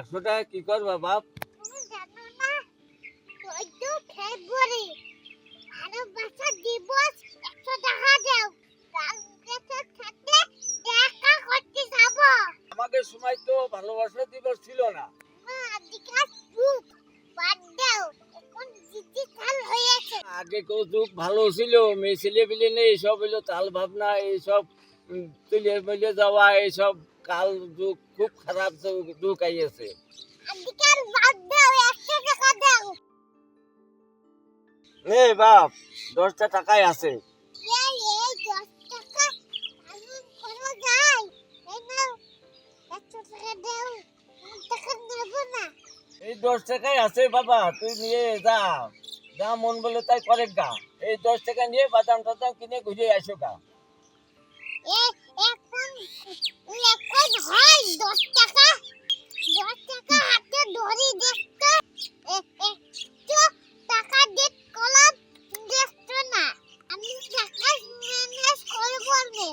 একশো টাকা কি করবা বাপ? তুমি জানো না চোদ্দ ফেব্রুয়ারি ভালোবাসা দিবস একশো টাকা দাও। দেখা করতে যাব। আমাদের সময় তো ভালোবাসা দিবস ছিল না। আগে কেউ যুগ ভালো ছিল মেয়ে ছেলে পেলে নেই এইসব হইল তাল ভাবনা এইসব তুলে মিলে যাওয়া এইসব কাল যুগ খুব খারাপ যুগ- আইয়াছে। এই বাপ দশটা টাকাই আছে। না। এই দশ টাকাই আছে বাবা তুই নিয়ে যা। যা মন বলে তাই করে গা। এই দশ টাকা নিয়ে বাদাম টাদাম কিনে ঘুরে আসো গা।